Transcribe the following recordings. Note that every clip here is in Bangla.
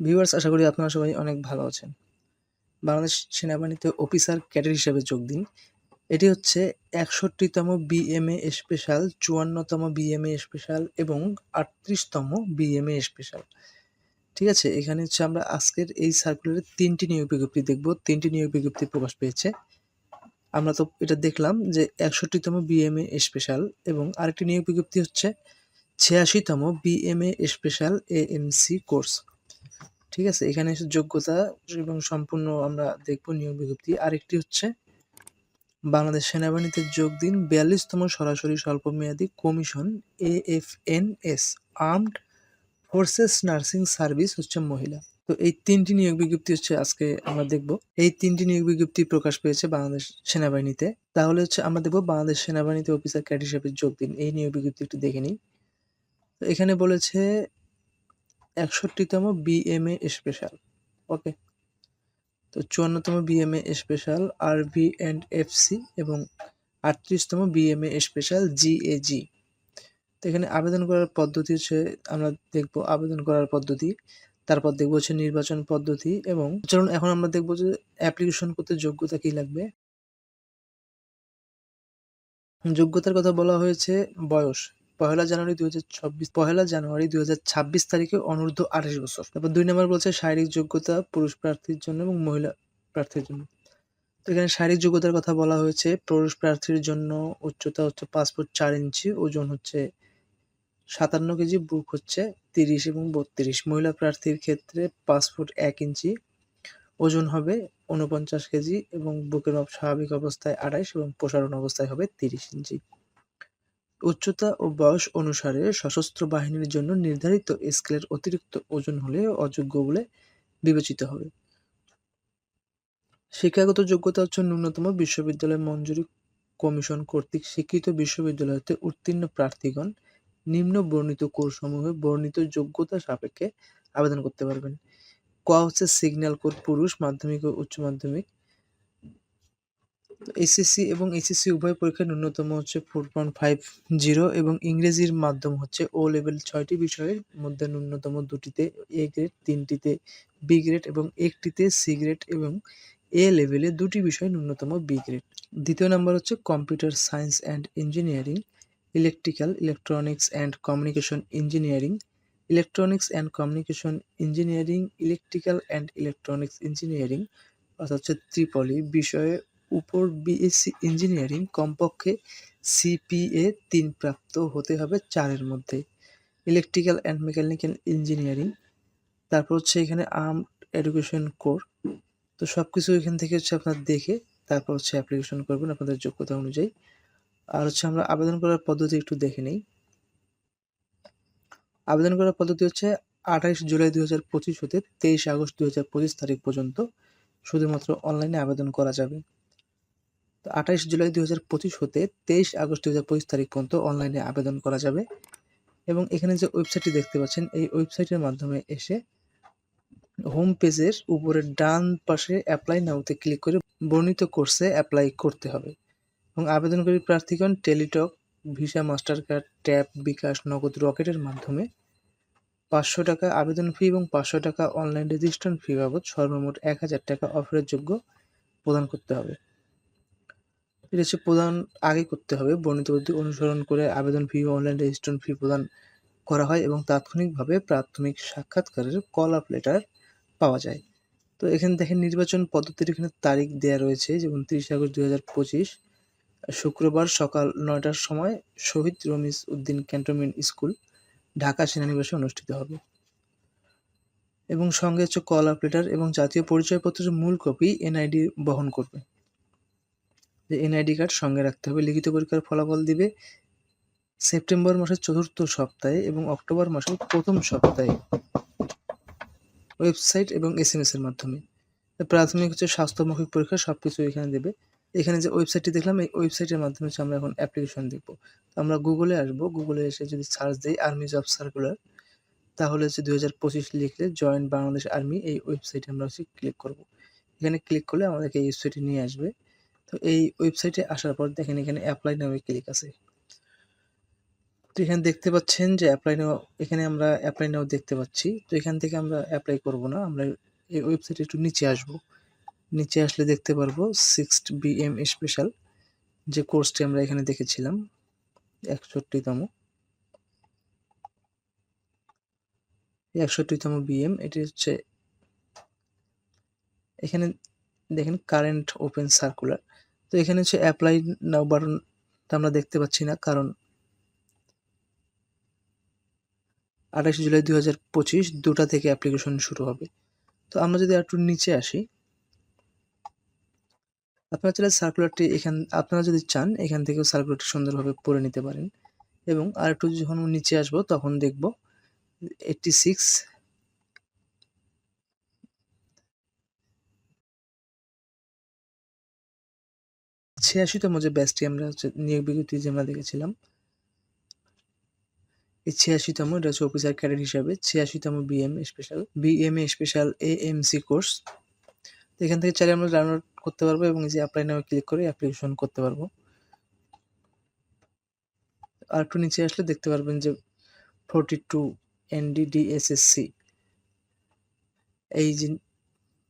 ভিউয়ার্স আশা করি আপনারা সবাই অনেক ভালো আছেন। বাংলাদেশ সেনাবাহিনীতে অফিসার ক্যাডেট হিসেবে যোগ দিন। এটি হচ্ছে একষট্টিতম বিএমএ স্পেশাল চুয়ান্নতম বিএমএ স্পেশাল এবং আটত্রিশতম বিএমএ স্পেশাল ঠিক আছে, এখানে হচ্ছে আমরা আজকের এই সার্কুলারের তিনটি নিয়োগ বিজ্ঞপ্তি দেখব। তিনটি নিয়োগ বিজ্ঞপ্তি প্রকাশ পেয়েছে। আমরা তো এটা দেখলাম যে একষট্টিতম বিএমএ স্পেশাল এবং আরেকটি নিয়োগ বিজ্ঞপ্তি হচ্ছে ছিয়াশিতম বিএমএ স্পেশাল এএমসি কোর্স ঠিক আছে? এখানে এসে যোগ্যতা এবং সম্পূর্ণ আমরা দেখব নিয়োগ বিজ্ঞপ্তি। আরেকটি হচ্ছে, বাংলাদেশ সেনাবাহিনীতে যোগ দিন বিয়াল্লিশতম সরাসরি স্বল্পমেয়াদী commission A F N S armed forces nursing service হচ্ছে মহিলা। তো এই তিনটি নিয়োগ বিজ্ঞপ্তি হচ্ছে আজকে আমরা দেখব। এই তিনটি নিয়োগ বিজ্ঞপ্তি প্রকাশ পেয়েছে বাংলাদেশ সেনাবাহিনীতে। তাহলে হচ্ছে আমরা দেখব বাংলাদেশ সেনাবাহিনীতে অফিসার ক্যাট হিসেবে যোগ দিন। এই নিয়োগ বিজ্ঞপ্তি একটু দেখে নিই। এখানে বলেছে একষট্টিতম বিএমএ স্পেশাল ওকে তো চুয়ান্নতম BMA special R V and F C এবং আটত্রিশতম বিএমএ স্পেশাল জিএজি তো এখানে আবেদন করার পদ্ধতি হচ্ছে, আমরা দেখব আবেদন করার পদ্ধতি, তারপর দেখব হচ্ছে নির্বাচন পদ্ধতি এবং চলুন এখন আমরা দেখব যে অ্যাপ্লিকেশন করতে যোগ্যতা কি লাগবে। যোগ্যতার কথা বলা হয়েছে বয়স পহেলা জানুয়ারি দুই হাজার চব্বিশ পহেলা জানুয়ারি দুই হাজার ছাব্বিশ তারিখে অনূর্ধ্ব আঠাশ বছর। তারপর দুই নম্বর বলছে শারীরিক যোগ্যতা, পুরুষ প্রার্থীর জন্য এবং মহিলা প্রার্থীর জন্য। তো এখানে শারীরিক যোগ্যতার কথা বলা হয়েছে, পুরুষ প্রার্থীর জন্য উচ্চতা হচ্ছে পাঁচ ফুট চার ইঞ্চি, ওজন হচ্ছে সাতান্ন কেজি, বুক হচ্ছে তিরিশ এবং বত্রিশ। মহিলা প্রার্থীর ক্ষেত্রে পাঁচ ফুট এক ইঞ্চি, ওজন হবে উনপঞ্চাশ কেজি এবং বুকের স্বাভাবিক অবস্থায় আড়াইশ এবং প্রসারণ অবস্থায় হবে তিরিশ ইঞ্চি। উচ্চতা ও বয়স অনুসারে সশস্ত্র বাহিনীর জন্য নির্ধারিত স্কেলের অতিরিক্ত ওজন হলে অযোগ্য বলে বিবেচিত হবে। শিক্ষাগত যোগ্যতা হচ্ছে ন্যূনতম বিশ্ববিদ্যালয় মঞ্জুরি কমিশন কর্তৃক স্বীকৃত বিশ্ববিদ্যালয় হতে উত্তীর্ণ প্রার্থীগণ নিম্ন বর্ণিত কোর্সসমূহে বর্ণিত যোগ্যতা সাপেক্ষে আবেদন করতে পারবেন। ক হচ্ছে সিগন্যাল কোড পুরুষ, মাধ্যমিক ও উচ্চ মাধ্যমিক। এসএসসি এবং এইচএসসি উভয় পরীক্ষায় ন্যূনতম হচ্ছে ফোর পয়েন্ট ফাইভ জিরো এবং ইংরেজির মাধ্যম হচ্ছে ও লেভেল ছয়টি বিষয়ের মধ্যে ন্যূনতম দুটিতে এ গ্রেড তিনটিতে বি গ্রেড এবং একটিতে সি গ্রেড এবং এ লেভেলে দুটি বিষয় ন্যূনতম বি গ্রেড দ্বিতীয় নম্বর হচ্ছে computer science and engineering electrical electronics and communication engineering electronics and communication engineering electrical and electronics engineering অর্থাৎ হচ্ছে ত্রিপলি বিষয়ে উপর বিএসসি ইঞ্জিনিয়ারিং কমপক্ষে সিপিএ তিন প্রাপ্ত হতে হবে চারের মধ্যে। ইলেকট্রিক্যাল অ্যান্ড মেকানিক্যাল ইঞ্জিনিয়ারিং তারপর হচ্ছে এখানে আর্ম এডুকেশন কোর তো সব কিছু এখান থেকে হচ্ছে আপনার দেখে তারপর হচ্ছে অ্যাপ্লিকেশন করবেন আপনাদের যোগ্যতা অনুযায়ী। আর হচ্ছে আমরা আবেদন করার পদ্ধতি একটু দেখে নেই। আবেদন করার পদ্ধতি হচ্ছে আঠাইশ জুলাই দুই হাজার পঁচিশ হতে তেইশ আগস্ট দু হাজার পঁচিশ তারিখ পর্যন্ত শুধুমাত্র অনলাইনে আবেদন করা যাবে। আঠাইশ জুলাই দুই হাজার পঁচিশ হতে তেইশ আগস্ট দুই হাজার পঁচিশ তারিখ পর্যন্ত অনলাইনে আবেদন করা যাবে। এবং এখানে যে ওয়েবসাইটটি দেখতে পাচ্ছেন, এই ওয়েবসাইটের মাধ্যমে এসে হোম পেজের উপরে ডান পাশে অ্যাপ্লাই নাওতে ক্লিক করে বর্ণিত কোর্সে অ্যাপ্লাই করতে হবে। এবং আবেদনকারী প্রার্থীগণ Teletalk, Visa Mastercard tap, bKash, Nagad রকেটের মাধ্যমে পাঁচশো টাকা আবেদন ফি এবং পাঁচশো টাকা অনলাইন রেজিস্ট্রেশন ফি বাবদ সর্বমোট এক হাজার টাকা অফারের যোগ্য প্রদান করতে হবে। এটা হচ্ছে প্রদান আগে করতে হবে। বর্ণিত পদ্ধতি অনুসরণ করে আবেদন ফি অনলাইন রেজিস্ট্রেশন ফি প্রদান করা হয় এবং তাৎক্ষণিকভাবে প্রাথমিক সাক্ষাৎকারের কল আপ লেটার পাওয়া যায়। তো এখানে দেখেন নির্বাচন পদ্ধতির এখানে তারিখ দেওয়া রয়েছে, যেমন তিরিশ আগস্ট দুই হাজার পঁচিশ, শুক্রবার সকাল নয়টার সময় শহীদ রমিজ উদ্দিন ক্যান্টনমেন্ট স্কুল, ঢাকা সেনানিবাসে অনুষ্ঠিত হবে। এবং সঙ্গে হচ্ছে কল আপ লেটার এবং জাতীয় পরিচয়পত্রের মূল কপি এনআইডি বহন করবে। যে এনআইডি কার্ড সঙ্গে রাখতে হবে। লিখিত পরীক্ষার ফলাফল দিবে সেপ্টেম্বর মাসের চতুর্থ সপ্তাহে এবং অক্টোবর মাসের প্রথম সপ্তাহে। ওয়েবসাইট এবং এস এম এর মাধ্যমে। প্রাথমিক হচ্ছে স্বাস্থ্যমৌখিক পরীক্ষা সব কিছু এখানে দেবে। এখানে যে ওয়েবসাইটটি দেখলাম, এই ওয়েবসাইটের মাধ্যমে হচ্ছে আমরা এখন অ্যাপ্লিকেশন দেখব। তো আমরা গুগলে আসব। গুগলে এসে যদি সার্চ দিই আর্মি জব সার্কুলার তাহলে হচ্ছে দুই হাজার পঁচিশ লিখলে জয়েন্ট বাংলাদেশ আর্মি এই ওয়েবসাইটে আমরা হচ্ছে ক্লিক করব। এখানে ক্লিক করলে আমাদেরকে এই ওয়েবসাইটে নিয়ে আসবে। তো এই ওয়েবসাইটে আসার পর দেখেন এখানে অ্যাপ্লাই নামে ক্লিক আছে। তো এখানে দেখতে পাচ্ছেন যে অ্যাপ্লাই নাও এখানে আমরা অ্যাপ্লাই নাও দেখতে পাচ্ছি। তো এখান থেকে আমরা অ্যাপ্লাই করব না, আমরা এই ওয়েবসাইটে একটু নিচে আসব। নিচে আসলে দেখতে পারব সিক্সথ বিএম স্পেশাল যে কোর্সটি আমরা এখানে দেখেছিলাম, একষট্টিতম। একষট্টিতম বিএম এটি হচ্ছে, এখানে দেখেন কারেন্ট ওপেন সার্কুলার তো এখানে হচ্ছে অ্যাপ্লাই নাও বাটন আমরা দেখতে পাচ্ছি না, কারণ আঠাশে জুলাই দু হাজার পঁচিশ দুটা থেকে অ্যাপ্লিকেশন শুরু হবে। তো আমরা যদি একটু নিচে আসি, আপনারা চাইলে সার্কুলারটি এখান, আপনারা যদি চান, এখান থেকেও সার্কুলারটি সুন্দরভাবে পড়ে নিতে পারেন। এবং আর একটু যখন নিচে আসব, তখন দেখব এইটটি সিক্স ছিয়াশিতম যে ব্যাচটি আমরা হচ্ছে নিয়োগ বিজ্ঞপ্তি যে আমরা দেখেছিলাম, এই ছিয়াশিতম এটা হচ্ছে অফিসার ক্যাডেট হিসাবে, ছিয়াশিতম BM special BMA special A M C course এখান থেকে চাইলে আমরা ডাউনলোড করতে পারব এবং এই যে অ্যাপ্লাই নামে ক্লিক করে অ্যাপ্লিকেশন করতে পারব। আর একটু নিচে আসলে দেখতে পারবেন যে ফোরটি টু এনডিডিএসএসসি এই যে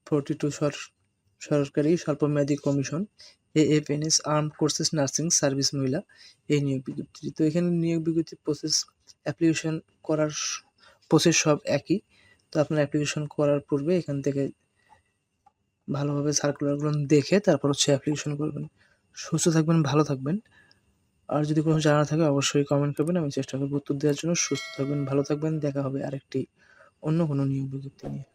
ফোরটি টু সরকারি স্বল্পমেয়াদী commission A F N S arm courses nursing service মহিলা এই নিয়োগ বিজ্ঞপ্তি তো এখানে নিয়োগ বিজ্ঞপ্তি প্রসেস অ্যাপ্লিকেশন করার প্রসেস সব একই। তো আপনার অ্যাপ্লিকেশন করার পূর্বে এখান থেকে ভালোভাবে সার্কুলারগুলো দেখে তারপর হচ্ছে অ্যাপ্লিকেশন করবেন। সুস্থ থাকবেন, ভালো থাকবেন। আর যদি কোনো জানা থাকে অবশ্যই কমেন্ট করবেন, আমি চেষ্টা করব উত্তর দেওয়ার জন্য। সুস্থ থাকবেন, ভালো থাকবেন। দেখা হবে আরেকটি অন্য কোনো নিয়োগ বিজ্ঞপ্তি নিয়ে।